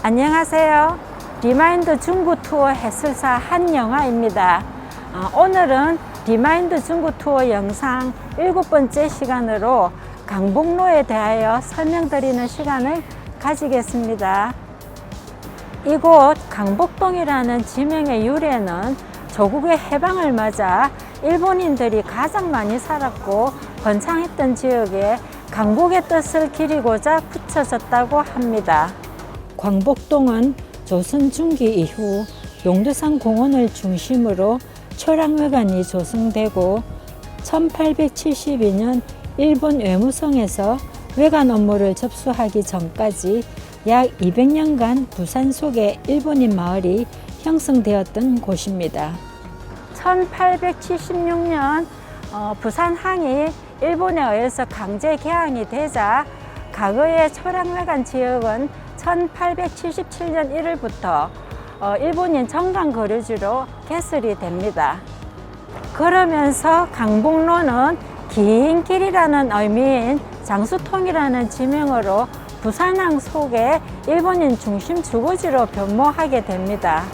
안녕하세요. 리마인드 중구 투어 해설사 한영아입니다. 어, 오늘은 리마인드 중구 투어 영상 일곱 번째 시간으로 강북로에 대하여 설명드리는 시간을 가지겠습니다. 이곳 강북동이라는 지명의 유래는 조국의 해방을 맞아 일본인들이 가장 많이 살았고 번창했던 지역에 강국의 뜻을 기리고자 붙여졌다고 합니다. 광복동은 조선 중기 이후 용두산 공원을 중심으로 초랑회관이 조성되고 1872년 일본 외무성에서 외관 업무를 접수하기 전까지 약 200년간 부산 속의 일본인 마을이 형성되었던 곳입니다. 1876년 어, 부산 항이 일본에 의해서 강제 개항이 되자 과거의 초랑회관 지역은 1877년 1월부터 어, 일본인 정강 거류지로 개설이 됩니다. 그러면서 강북로는 긴 길이라는 의미인 장수통이라는 지명으로 부산항 속의 일본인 중심 주거지로 변모하게 됩니다.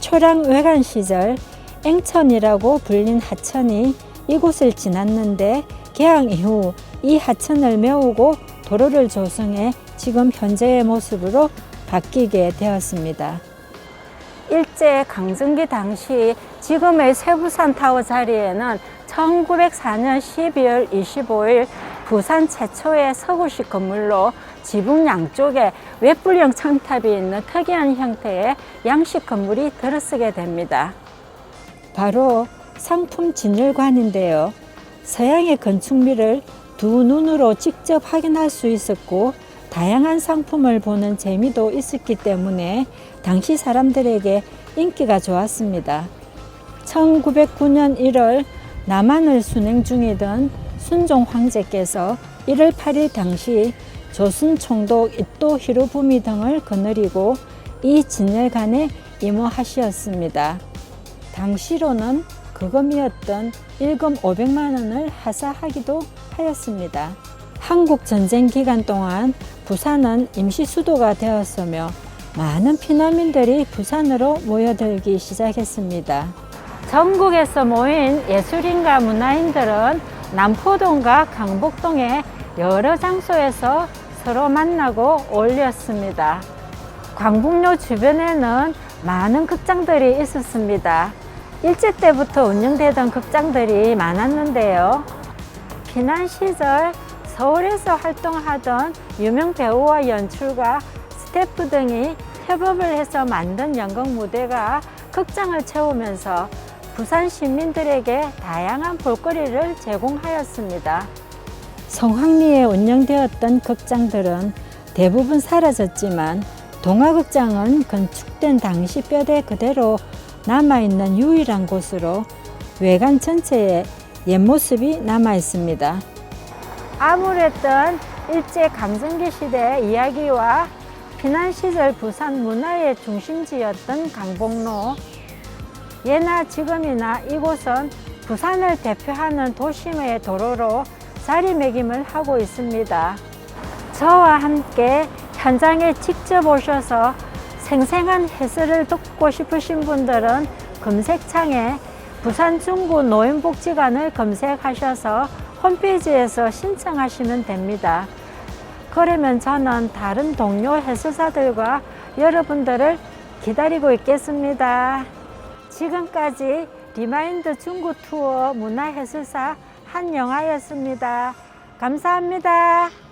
초랑 외관 시절 앵천이라고 불린 하천이 이곳을 지났는데 개항 이후 이 하천을 메우고 도로를 조성해 지금 현재의 모습으로 바뀌게 되었습니다. 일제 강점기 당시 지금의 세부산 타워 자리에는 1904년 12월 25일 부산 최초의 서구식 건물로 지붕 양쪽에 외뿔형 청탑이 있는 특이한 형태의 양식 건물이 들어서게 됩니다. 바로 상품 진열관인데요. 서양의 건축미를 두 눈으로 직접 확인할 수 있었고 다양한 상품을 보는 재미도 있었기 때문에 당시 사람들에게 인기가 좋았습니다. 1909년 1월 남한을 순행 중이던 순종 황제께서 1월 8일 당시 조선 총독 이토 히로부미 등을 거느리고 이 진열관에 임호하시었습니다. 당시로는 거금이었던 일금 500만 원을 하사하기도 하였습니다. 한국 전쟁 기간 동안 부산은 임시 수도가 되었으며 많은 피난민들이 부산으로 모여들기 시작했습니다. 전국에서 모인 예술인과 문화인들은 남포동과 강북동의 여러 장소에서 서로 만나고 어울렸습니다. 광북로 주변에는 많은 극장들이 있었습니다. 일제 때부터 운영되던 극장들이 많았는데요. 피난 시절 서울에서 활동하던 유명 배우와 연출가, 스태프 등이 협업을 해서 만든 연극 무대가 극장을 채우면서 부산 시민들에게 다양한 볼거리를 제공하였습니다. 성황리에 운영되었던 극장들은 대부분 사라졌지만 동화극장은 건축된 당시 뼈대 그대로 남아있는 유일한 곳으로 외관 전체에 옛 모습이 남아 있습니다. 암울했던 일제 강점기 시대 이야기와 피난 시절 부산 문화의 중심지였던 강북로. 예나 지금이나 이곳은 부산을 대표하는 도심의 도로로 자리매김을 하고 있습니다. 저와 함께 현장에 직접 오셔서 생생한 해설을 듣고 싶으신 분들은 검색창에 부산 중구 노인복지관을 검색하셔서 홈페이지에서 신청하시면 됩니다. 그러면 저는 다른 동료 해설사들과 여러분들을 기다리고 있겠습니다. 지금까지 리마인드 중구 투어 문화해설사 한영아였습니다. 감사합니다.